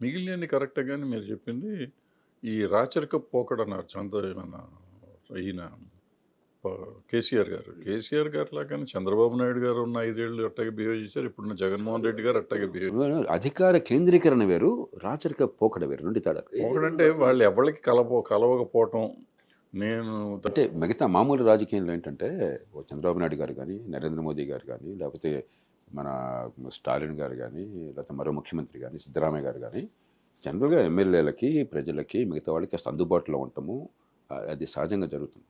మిగిలినవి కరెక్టే కానీ మీరు చెప్పింది ఈ రాచరిక పోకడ అన్నారు. చంద్ర మన ఈయన కేసీఆర్ గారు. కేసీఆర్ గారు లాగానే చంద్రబాబు నాయుడు గారు ఉన్న ఐదేళ్ళు అట్టాగే బిహేవ్ చేశారు. ఇప్పుడున్న జగన్మోహన్ రెడ్డి గారు అట్టాగే బిహేవ్ అధికార కేంద్రీకరణ వేరు రాచరిక పోకడ వేరు. రెండు తేడా. ఒకటంటే వాళ్ళు ఎవరికి కలపో కలవకపోవటం నేను అంటే మిగతా మామూలు రాజకీయంలో ఏంటంటే చంద్రబాబు నాయుడు గారు కానీ నరేంద్ర మోదీ గారు కానీ లేకపోతే మన స్టాలిన్ గారు కానీ లేకపోతే మరో ముఖ్యమంత్రి కానీ సిద్ధరామయ్య గారు కానీ జనరల్గా ఎమ్మెల్యేలకి ప్రజలకి మిగతా వాళ్ళకి కాస్త అందుబాటులో ఉండటము ఆ- అది సహజంగా జరుగుతుంది.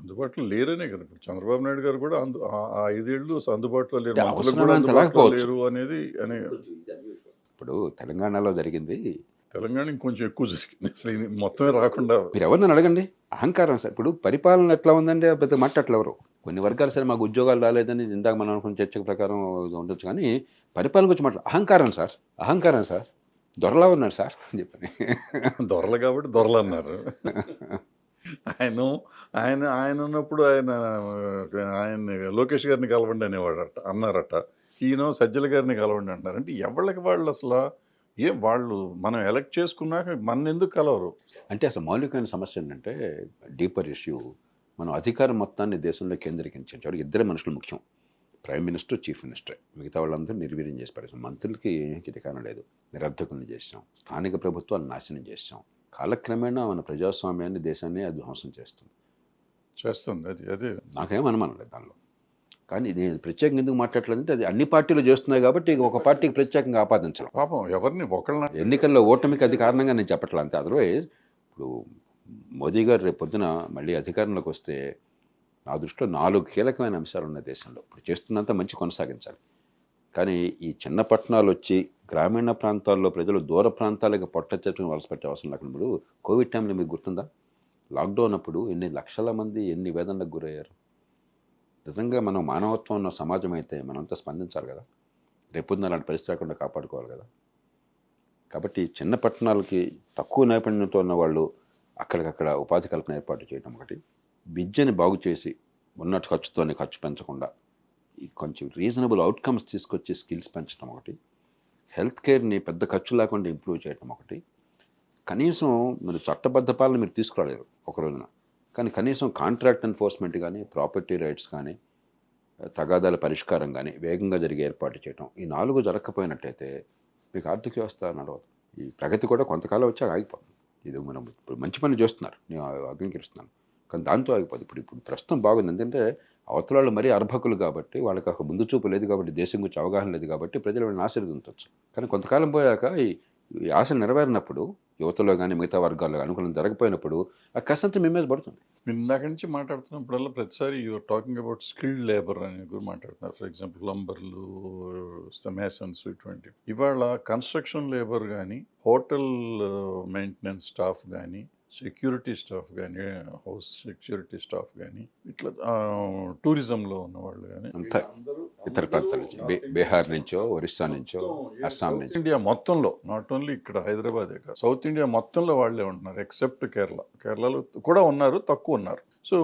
అందుబాటులో లేరనే కదా. ఇప్పుడు చంద్రబాబు నాయుడు గారు కూడా అందు ఆ ఐదేళ్ళు అందుబాటులో లేరు. లేరు అనేది అనే ఇప్పుడు తెలంగాణలో జరిగింది. తెలంగాణ ఇంకొంచెం ఎక్కువ జరిగింది. అసలు మొత్తమే రాకుండా మీరు ఎవరిని అడగండి. అహంకారం సార్. ఇప్పుడు పరిపాలన ఎట్లా ఉందంటే పెద్ద మట్ట అట్లా ఎవరు కొన్ని వర్గాలు సరే మాకు ఉద్యోగాలు రాలేదని ఇందాక మనం అనుకున్న చర్చ ప్రకారం ఉండొచ్చు కానీ పరిపాలన గురించి మాట్లా అహంకారం సార్ అహంకారం సార్ దొరలా ఉన్నాడు సార్ అని చెప్పని. దొరలు కాబట్టి దొరలు అన్నారు. ఆయన ఆయన ఆయన ఉన్నప్పుడు ఆయన ఆయన లోకేష్ గారిని కలవండి అనేవాడట అన్నారట. ఈయన సజ్జల గారిని కలవండి అంటున్నారు. అంటే ఎవరికి వాళ్ళు అసలు? ఏం వాళ్ళు మనం ఎలక్ట్ చేసుకున్నాక మన ఎందుకు కలవరు? అంటే అసలు మౌలికమైన సమస్య ఏంటంటే డీపర్ ఇష్యూ మనం అధికారం మొత్తాన్ని దేశంలో కేంద్రీకరించాం ఇద్దరే మనుషులు ముఖ్యం. Prime minister chief minister. మిగతా వాళ్ళందరూ నిర్వీర్యం చేసి పడేసాం మంత్రులకి అధికారం లేదు. నిరర్ధకులను చేసాం స్థానిక ప్రభుత్వాలు నాశనం చేసాం కాలక్రమేణా మన ప్రజాస్వామ్యాన్ని దేశాన్ని అది ధ్వంసం చేస్తుంది. చేస్తుంది. అది అదే. నాకేం అనుమానం లేదు దానిలో. కానీ ఇది ప్రత్యేకంగా ఎందుకు మాట్లాడలేదంటే అది అన్ని పార్టీలు చేస్తున్నాయి కాబట్టి ఒక పార్టీకి ప్రత్యేకంగా ఆపాదించడం. పాపం ఎవరిని ఒకళ్ళ ఎన్నికల్లో ఓటమికి అది కారణంగా నేను చెప్పట్లేదు అంతే. అదర్వైజ్ ఇప్పుడు మోదీ గారు రేపొద్దున మళ్ళీ అధికారంలోకి వస్తే నా దృష్టిలో నాలుగు కీలకమైన అంశాలు ఉన్నాయి దేశంలో. ఇప్పుడు చేస్తున్నంత మంచి కొనసాగించాలి. కానీ ఈ చిన్న పట్టణాలు వచ్చి గ్రామీణ ప్రాంతాల్లో ప్రజలు దూర ప్రాంతాలకు పొట్ట చెట్టుకుని వలస పెట్టే అవసరం లేకున్నప్పుడు కోవిడ్ టైంలో మీకు గుర్తుందా? లాక్డౌన్ అప్పుడు ఎన్ని లక్షల మంది ఎన్ని వేదనలకు గురయ్యారు? నిజంగా మనం మానవత్వం ఉన్న సమాజం అయితే మనంతా స్పందించాలి కదా? రేపొద్దున అలాంటి పరిస్థితి రాకుండా కాపాడుకోవాలి కదా? కాబట్టి చిన్న పట్టణాలకి తక్కువ నైపుణ్యంతో ఉన్న వాళ్ళు అక్కడికక్కడ ఉపాధి కల్పన ఏర్పాటు చేయడం ఒకటి. విద్యని బాగు చేసి ఉన్నట్టు ఖర్చుతోనే ఖర్చు పెంచకుండా ఈ కొంచెం రీజనబుల్ అవుట్కమ్స్ తీసుకొచ్చి స్కిల్స్ పెంచడం ఒకటి. హెల్త్ కేర్ని పెద్ద ఖర్చు లేకుండా ఇంప్రూవ్ చేయడం ఒకటి. కనీసం మీరు చట్టబద్ధ పాలన మీరు తీసుకురాలేరు ఒక రోజున. కానీ కనీసం కాంట్రాక్ట్ ఎన్ఫోర్స్మెంట్ కానీ ప్రాపర్టీ రైట్స్ కానీ తగాదాల పరిష్కారం కానీ వేగంగా జరిగే ఏర్పాటు చేయడం ఈ నాలుగు జరగకపోయినట్టయితే మీకు ఆర్థిక వ్యవస్థ నడవదు. ఈ ప్రగతి కూడా కొంతకాలం వచ్చాక ఆగిపోతుంది. ఇది మనం ఇప్పుడు మంచి పని చేస్తున్నారు. నేను అంగీకరిస్తున్నాను కానీ దాంతో ఆగిపోదు. ఇప్పుడు ఇప్పుడు ప్రస్తుతం బాగుంది. ఎందుకంటే అవతల వాళ్ళు మరీ అర్భకులు కాబట్టి వాళ్ళకి ఒక ముందు చూపు లేదు కాబట్టి దేశం గురించి అవగాహన లేదు కాబట్టి ప్రజలు వాళ్ళని ఆశీర్వదించవచ్చు. కానీ కొంతకాలం పోయాక ఈ ఈ ఆశ నెరవేరినప్పుడు యువతలో కానీ మిగతా వర్గాల్లో అనుకూలం జరగపోయినప్పుడు ఆ కష్టంతో మీ మీద పడుతుంది. మీరు ఇందాక నుంచి మాట్లాడుతున్నప్పుడల్లా ప్రతిసారి you are talking about skilled labour అని గురించి మాట్లాడుతున్నారు. ఫర్ ఎగ్జాంపుల్ లంబర్లు సమేసన్స్ ఇటువంటి. ఇవాళ కన్స్ట్రక్షన్ లేబర్ కానీ హోటల్ మెయింటెనెన్స్ స్టాఫ్ కానీ సెక్యూరిటీ స్టాఫ్ కానీ హౌస్ సెక్యూరిటీ స్టాఫ్ కానీ ఇట్లా టూరిజంలో ఉన్న వాళ్ళు కానీ అంతా. ఇతర ప్రాంతాల నుంచి బీహార్ నుంచో ఒరిస్సా నుంచో అస్సాం నుంచి. ఇండియా మొత్తంలో నాట్ ఓన్లీ ఇక్కడ హైదరాబాదే కాదు సౌత్ ఇండియా మొత్తంలో వాళ్ళే ఉంటున్నారు ఎక్సెప్ట్ కేరళ. కేరళలో కూడా ఉన్నారు తక్కువ ఉన్నారు. సో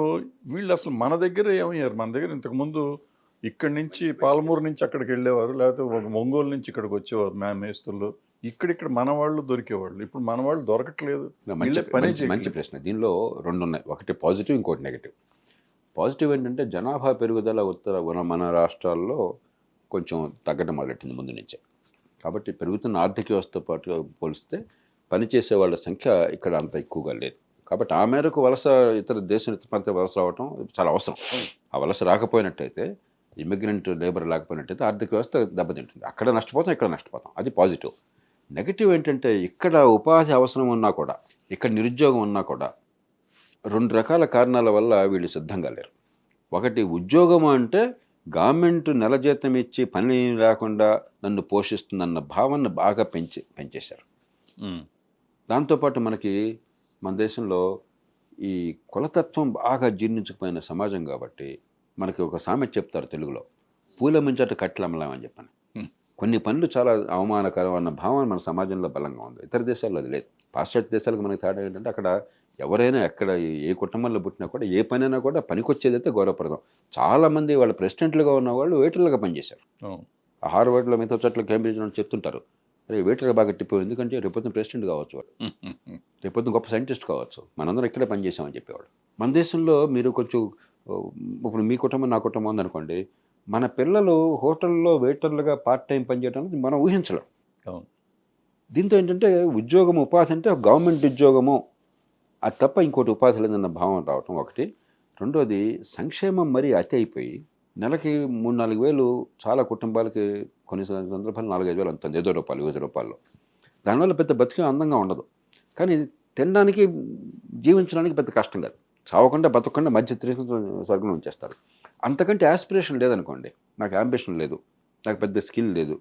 వీళ్ళు అసలు మన దగ్గర ఏమయ్యారు? మన దగ్గర ఇంతకుముందు ఇక్కడి నుంచి పాలమూరు నుంచి అక్కడికి వెళ్ళేవారు లేకపోతే ఒంగోలు నుంచి ఇక్కడికి వచ్చేవారు మ్యా మేస్తులు ఇక్కడిక్కడ మన వాళ్ళు దొరికేవాళ్ళు. ఇప్పుడు మన వాళ్ళు దొరకట్లేదు. మంచి. ప్రశ్న. దీనిలో రెండు ఉన్నాయి ఒకటి పాజిటివ్ ఇంకోటి నెగిటివ్. పాజిటివ్ ఏంటంటే జనాభా పెరుగుదల ఉత్తర మన మన రాష్ట్రాల్లో కొంచెం తగ్గడం మొదలెట్టింది ముందు నుంచే. కాబట్టి పెరుగుతున్న ఆర్థిక వ్యవస్థతో పాటు పోలిస్తే పనిచేసే వాళ్ళ సంఖ్య ఇక్కడ అంత ఎక్కువగా లేదు. కాబట్టి ఆ మేరకు వలస ఇతర దేశం ఇతర ప్రాంతం వలస రావటం చాలా అవసరం. ఆ వలస రాకపోయినట్టయితే ఇమిగ్రెంట్ లేబర్ లేకపోయినట్టయితే ఆర్థిక వ్యవస్థ దెబ్బతింటుంది. అక్కడ నష్టపోతాం ఇక్కడ నష్టపోతాం. అది పాజిటివ్. నెగిటివ్ ఏంటంటే ఇక్కడ ఉపాధి అవసరం ఉన్నా కూడా ఇక్కడ నిరుద్యోగం ఉన్నా కూడా రెండు రకాల కారణాల వల్ల వీళ్ళు సిద్ధంగా లేరు. ఒకటి ఉద్యోగం అంటే గవర్నమెంట్ నెల జీతం ఇచ్చి పని లేకుండా నన్ను పోషిస్తుందన్న భావన బాగా పెంచి పెంచేశారు. దాంతోపాటు మనకి మన దేశంలో ఈ కులతత్వం బాగా జీర్ణించకపోయిన సమాజం కాబట్టి మనకి ఒక సామెత చెప్తారు తెలుగులో పూల ముంచట కట్లమ్మలామని చెప్పని. Hmm. కొన్ని పనులు చాలా అవమానకరం అన్న భావన మన సమాజంలో బలంగా ఉంది. ఇతర దేశాల్లో అది లేదు. పాశ్చాత్య దేశాలకు మనకి తేడా ఏంటంటే అక్కడ ఎవరైనా ఎక్కడ ఏ కుటుంబంలో పుట్టినా కూడా ఏ పనైనా కూడా పనికొచ్చేదైతే గౌరవప్రదం. చాలామంది వాళ్ళ ప్రెసిడెంట్లుగా ఉన్న వాళ్ళు వేటర్లుగా పనిచేశారు. హార్వర్డ్లో మిగతా చోట్ల కేంబ్రిడ్జ్ అని చెప్తుంటారు. అరే వెయిటర్ బాగా టిప్పు ఎందుకంటే రేపొద్దున ప్రెసిడెంట్ కావచ్చు వాడు. రేపొద్దున గొప్ప సైంటిస్ట్ కావచ్చు. మనందరం ఇక్కడే పనిచేసామని చెప్పేవాడు. మన దేశంలో మీరు కొంచెం ఇప్పుడు మీ కుటుంబం నా కుటుంబం ఉందనుకోండి. మన పిల్లలు హోటల్లో వెయిటర్లుగా పార్ట్ టైం పనిచేయడం అనేది మనం ఊహించలేం. దీంతో ఏంటంటే ఉద్యోగం ఉపాధి అంటే గవర్నమెంట్ ఉద్యోగము. అది తప్ప ఇంకోటి ఉపాధి లేదన్న భావం రావటం ఒకటి. రెండోది సంక్షేమం మరీ అతి అయిపోయి నెలకి మూడు నాలుగు వేలు చాలా కుటుంబాలకి కొన్ని సందర్భాలు నాలుగైదు వేలు అంతుంది ఏదో రూపాయలు ఐదు రూపాయలు. దానివల్ల పెద్ద బతికే అందంగా ఉండదు. కానీ తినడానికి జీవించడానికి పెద్ద కష్టం కాదు. చావకుండా బతకకుండా మధ్య స్వర్గం ఉంచేస్తారు. అంతకంటే యాస్పిరేషన్ లేదనుకోండి. నాకు అంబిషన్ లేదు. నాకు పెద్ద స్కిల్ లేదు.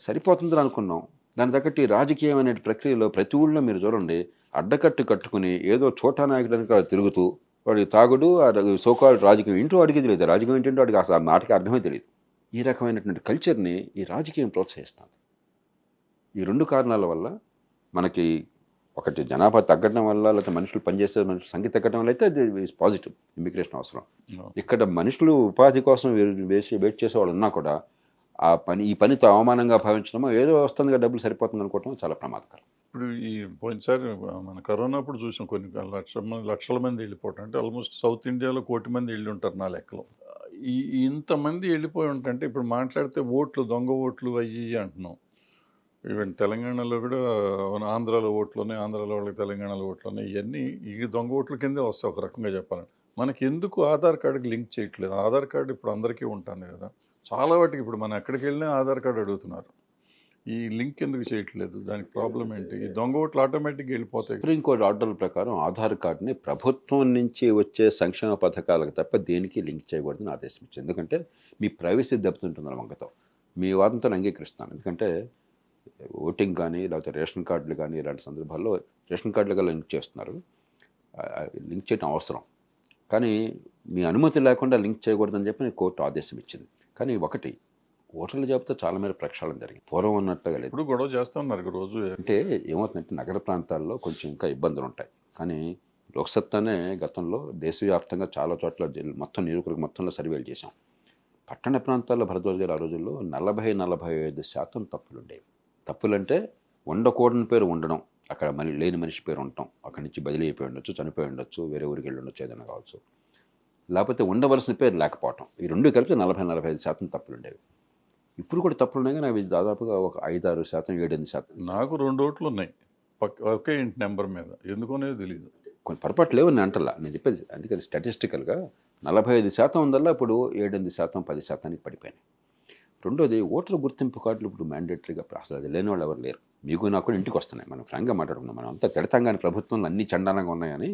సరిపోతుందని అనుకున్నాం. దాని తగ్గట్టు ఈ రాజకీయం అనే ప్రక్రియలో ప్రతి ఊళ్ళో మీరు చూడండి అడ్డకట్టు కట్టుకుని ఏదో చోటా నాయకుడానికి వాడు తిరుగుతూ వాడి తాగుడు సోకాల్ రాజకీయం ఇంట్లో వాడికి తెలియదు. రాజకీయం ఏంటంటే వాడికి అసలు ఆ నాటకి అర్థమే తెలియదు. ఈ రకమైనటువంటి కల్చర్ని ఈ రాజకీయం ప్రోత్సహిస్తుంది. ఈ రెండు కారణాల వల్ల మనకి ఒకటి జనాభా తగ్గడం వల్ల లేకపోతే మనుషులు పనిచేసే మనుషులు సంఖ్య తగ్గడం వల్ల అయితే అది పాజిటివ్ ఇమిగ్రేషన్ అవసరం. ఇక్కడ మనుషులు ఉపాధి కోసం వేసి వెయిట్ చేసేవాళ్ళు ఉన్నా కూడా ఆ పని ఈ పనితో అవమానంగా భావించడమో ఏదో వస్తుందిగా డబ్బులు సరిపోతుంది అనుకోవటం చాలా ప్రమాదకరం. ఇప్పుడు ఈ పోయినసారి మన కరోనా అప్పుడు చూసాం కొన్ని లక్షల మంది లక్షల మంది వెళ్ళిపోవటం అంటే ఆల్మోస్ట్ సౌత్ ఇండియాలో కోటి మంది వెళ్ళి ఉంటారు నా లెక్కలో. ఈ ఇంతమంది వెళ్ళిపోయి ఉంటారంటే ఇప్పుడు మాట్లాడితే ఓట్లు దొంగ ఓట్లు అయ్యి అంటున్నాం. ఈవెన్ తెలంగాణలో కూడా ఆంధ్రాలో ఓట్లు ఉన్నాయి ఆంధ్రాలో వాళ్ళకి తెలంగాణలో ఓట్లు ఉన్నాయి. ఇవన్నీ ఈ దొంగ ఓట్ల కిందే వస్తాయి ఒక రకంగా చెప్పాలంటే. మనకి ఎందుకు ఆధార్ కార్డుకి లింక్ చేయట్లేదు? ఆధార్ కార్డు ఇప్పుడు అందరికీ ఉంటుంది కదా. చాలా వాటికి ఇప్పుడు మనం ఎక్కడికి వెళ్ళినా ఆధార్ కార్డు అడుగుతున్నారు. ఈ లింక్ ఎందుకు చేయట్లేదు? దానికి ప్రాబ్లం ఏంటి? ఈ దొంగ ఓట్లు ఆటోమేటిక్గా వెళ్ళిపోతాయి. సుప్రీంకోర్టు ఆర్డర్ల ప్రకారం ఆధార్ కార్డుని ప్రభుత్వం నుంచి వచ్చే సంక్షేమ పథకాలకు తప్ప దేనికి లింక్ చేయకూడదని ఆదేశం ఇచ్చింది. ఎందుకంటే మీ ప్రైవసీ దెబ్బతింటుందని వంకతో మీ వాదంతో అంగీకరిస్తాను ఎందుకంటే ఓటింగ్ కానీ లేకపోతే రేషన్ కార్డులు కానీ ఇలాంటి సందర్భాల్లో రేషన్ కార్డులుగా లింక్ చేస్తున్నారు. లింక్ చేయడం అవసరం. కానీ మీ అనుమతి లేకుండా లింక్ చేయకూడదని చెప్పి కోర్టు ఆదేశం ఇచ్చింది. కానీ ఒకటి ఓటర్ల జాబితా చాలా మేర ప్రక్షాళన జరిగింది. పూర్వం ఉన్నట్టుగా లేదు. ఇప్పుడు గొడవ చేస్తా ఉన్నారు ఇక రోజు. అంటే ఏమవుతుందంటే నగర ప్రాంతాల్లో కొంచెం ఇంకా ఇబ్బందులు ఉంటాయి కానీ లోక్సత్తానే గతంలో దేశవ్యాప్తంగా చాలా చోట్ల మొత్తం నియోజకవర్గం మొత్తంలో సర్వేలు చేశాం. పట్టణ ప్రాంతాల్లో భరద్వాజ్ గారు ఆ రోజుల్లో నలభై నలభై ఐదు శాతం తప్పులు ఉండేవి తప్పులంటే ఉండకూడని పేరు ఉండడం అక్కడ మళ్ళీ లేని మనిషి పేరు ఉండటం అక్కడి నుంచి బదిలీ అయిపోయి ఉండొచ్చు చనిపోయి ఉండొచ్చు వేరే ఊరికి వెళ్ళి ఉండొచ్చు ఏదైనా కావచ్చు. లేకపోతే ఉండవలసిన పేరు లేకపోవటం. ఈ రెండు కలిపి నలభై నలభై ఐదు శాతం తప్పులు ఉండేవి ఇప్పుడు కూడా తప్పులు ఉన్నాయి కానీ అవి దాదాపుగా ఒక ఐదారు శాతం ఏడెనిమిది శాతం. నాకు రెండు ఓట్లు ఉన్నాయి. పక్క ఒకే ఇంటి నెంబర్ మీద. ఎందుకనేది తెలియదు కొన్ని పొరపాట్లు లేవు నేను అంటలా. నేను చెప్పేది అందుకే అది స్టాటిస్టికల్గా నలభై ఐదు శాతం ఉందల్లా ఇప్పుడు ఏడెనిమిది శాతం పది శాతానికి పడిపోయినాయి. రెండోది ఓటర్ గుర్తింపు కార్డులు ఇప్పుడు మ్యాండేటరీగా అసలు అది లేని వాళ్ళు ఎవరు లేరు. మీకు నాకు కూడా ఇంటికి వస్తున్నాయి. మనం ఫ్రాంక్గా మాట్లాడుకున్నాం మనం అంతా తిడతాం కానీ ప్రభుత్వంలో అన్ని చండాలంగా ఉన్నాయని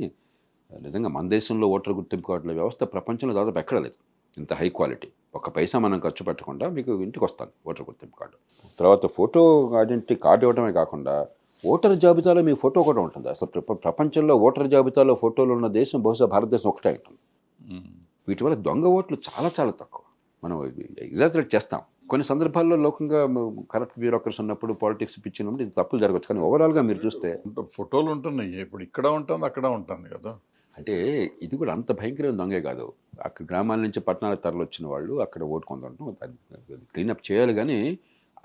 నిజంగా మన దేశంలో ఓటర్ గుర్తింపు కార్డుల వ్యవస్థ ప్రపంచంలో దాదాపు ఎక్కడ లేదు. ఇంత హై క్వాలిటీ ఒక పైసా మనం ఖర్చు పెట్టకుండా మీకు ఇంటికి వస్తుంది ఓటర్ గుర్తింపు కార్డు. తర్వాత ఫోటో ఐడెంటిటీ కార్డు ఇవ్వడమే కాకుండా ఓటర్ జాబితాలో మీ ఫోటో కూడా ఉంటుంది. అసలు ప్రప- ప్రపంచంలో ఓటర్ జాబితాలో ఫోటోలు ఉన్న దేశం బహుశా భారతదేశం ఒకటే ఉంటుంది. వీటి వల్ల దొంగ ఓట్లు చాలా చాలా తక్కువ. మనం ఎగ్జాజరేట్ చేస్తాం. కొన్ని సందర్భాల్లో లోకంగా కరప్ట్ బ్యూరోక్రసీ ఉన్నప్పుడు పాలిటిక్స్ పిచ్చినప్పుడు ఇది తప్పులు జరగచ్చు కానీ ఓవరాల్గా మీరు చూస్తే ఫోటోలు ఉంటున్నాయి. ఇప్పుడు ఇక్కడ ఉంటుంది అక్కడ ఉంటుంది కదా. అంటే ఇది కూడా అంత భయంకరమైన దొంగే కాదు. అక్కడ గ్రామాల నుంచి పట్టణాలకు తరలి వచ్చిన వాళ్ళు అక్కడ ఓటు కొందడం క్లీనప్ చేయాలి కానీ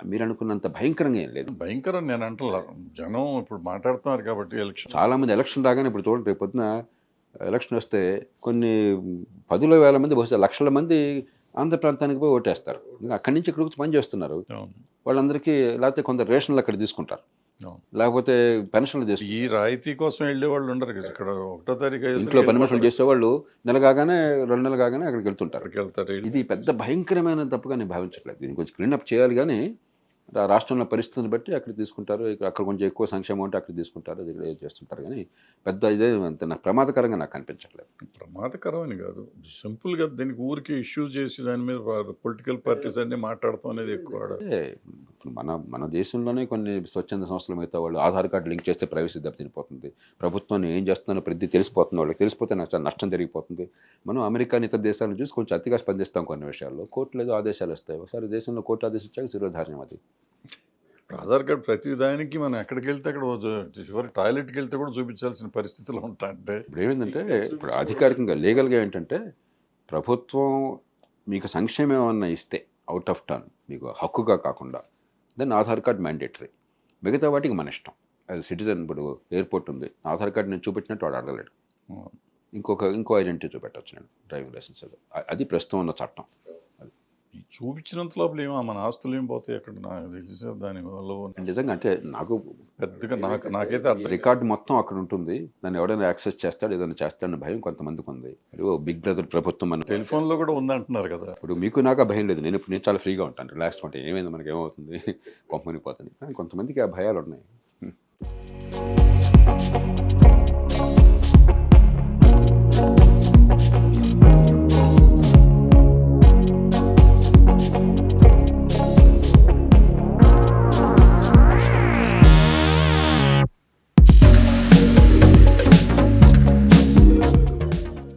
మీరు అనుకున్నంత భయంకరంగా ఏం లేదు. భయంకరం నేను అంటలా. జనం ఇప్పుడు మాట్లాడుతున్నారు కాబట్టి ఎలక్షన్. చాలామంది ఎలక్షన్ రాగానే ఇప్పుడు చూడండి రేపు పొద్దున ఎలక్షన్ వస్తే కొన్ని పదుల వేల మంది బహుశా లక్షల మంది ఆంధ్ర ప్రాంతానికి పోయి ఓటేస్తారు. అక్కడి నుంచి ఇక్కడికి పని చేస్తున్నారు. వాళ్ళందరికీ లేకపోతే కొంత రేషన్లు అక్కడ తీసుకుంటారు. లేకపోతే పెన్షన్లు తీసుకుంటారు ఈ రాయితీ కోసం వెళ్ళే వాళ్ళు ఉండరు కదా. ఇక్కడ ఒకటో తారీఖు ఇంట్లో పని మనుషులు చేసేవాళ్ళు నెల కాగానే రెండు నెలలు కాగానే అక్కడికి వెళ్తుంటారు. ఇది పెద్ద భయంకరమైన తప్పుగా నేను భావించట్లేదు. దీన్ని కొంచెం క్లీనప్ చేయాలి కానీ రాష్ట్రంలో పరిస్థితిని బట్టి అక్కడ తీసుకుంటారు. ఇక్కడ అక్కడ కొంచెం ఎక్కువ సంక్షేమం ఉంటే అక్కడ తీసుకుంటారు. అది ఇది చేస్తుంటారు కానీ పెద్ద ఇదే అంత. నాకు ప్రమాదకరంగా నాకు కనిపించట్లేదు ప్రమాదకరమని కాదు. సింపుల్గా దీనికి ఊరికి ఇష్యూ చేసి దాని మీద పొలిటికల్ పార్టీస్ అన్ని మాట్లాడతాం అనేది ఎక్కువ ఇప్పుడు మన మన దేశంలోనే కొన్ని స్వచ్ఛంద సంస్థలు మిగతా వాళ్ళు ఆధార్ కార్డు లింక్ చేస్తే ప్రైవసీ దెబ్బతినిపోతుంది ప్రభుత్వాన్ని ఏం చేస్తున్నారో ప్రతి తెలిసిపోతుంది వాళ్ళకి తెలిసిపోతే నాకు చాలా నష్టం జరిగిపోతుంది. మనం అమెరికా ఇతర దేశాలను చూసి కొంచెం అతిగా స్పందిస్తాం కొన్ని విషయాల్లో. కోర్టులు ఏదో ఆదేశాలు వస్తాయి. ఒకసారి దేశంలో కోర్టు ఆదేశం ఇచ్చాక శిరోధార్యం అది. ఆధార్ కార్డు ప్రతి దానికి మనం ఎక్కడికి వెళ్తే అక్కడ చివరి టాయిలెట్కి వెళ్తే కూడా చూపించాల్సిన పరిస్థితులు ఉంటాయంటే ఇప్పుడు ఏమైందంటే ఇప్పుడు అధికారికంగా లీగల్గా ఏంటంటే ప్రభుత్వం మీకు సంక్షేమం ఏమన్నా ఇస్తే అవుట్ ఆఫ్ టర్న్ మీకు హక్కుగా కాకుండా దెన్ ఆధార్ కార్డ్ మ్యాండేటరీ మిగతా వాటికి మన ఇష్టం. యాజ్ సిటిజన్ ఇప్పుడు ఎయిర్పోర్ట్ ఉంది. ఆధార్ కార్డు నేను చూపించినట్టు వాడు అడగలేడు. ఇంకొక ఇంకో ఐడెంటిటీ చూపెట్టచ్చు నేను డ్రైవింగ్ లైసెన్స్ అది ప్రస్తుతం ఉన్న చట్టం. చూపించినంత లోపల ఏమో మన ఆస్తులు ఏం పోతాయి అక్కడ. నాకు తెలిసి దాని వల్ల నిజంగా అంటే నాకు పెద్దగా నాకు నాకైతే రికార్డు మొత్తం అక్కడ ఉంటుంది. దాన్ని ఎవడైనా యాక్సెస్ చేస్తాడు ఏదైనా చేస్తాడని భయం కొంతమందికి ఉంది. బిగ్ బ్రదర్ ప్రభుత్వం మన టెలిఫోన్లో కూడా ఉందంటున్నారు కదా. ఇప్పుడు మీకు నాకు భయం లేదు. నేను ఇప్పుడు నేను చాలా ఫ్రీగా ఉంటాను. రిలాక్స్గా ఉంటాను ఏమైంది మనకి ఏమవుతుంది కొంపని పోతుంది కానీ కొంతమందికి ఆ భయాలు ఉన్నాయి.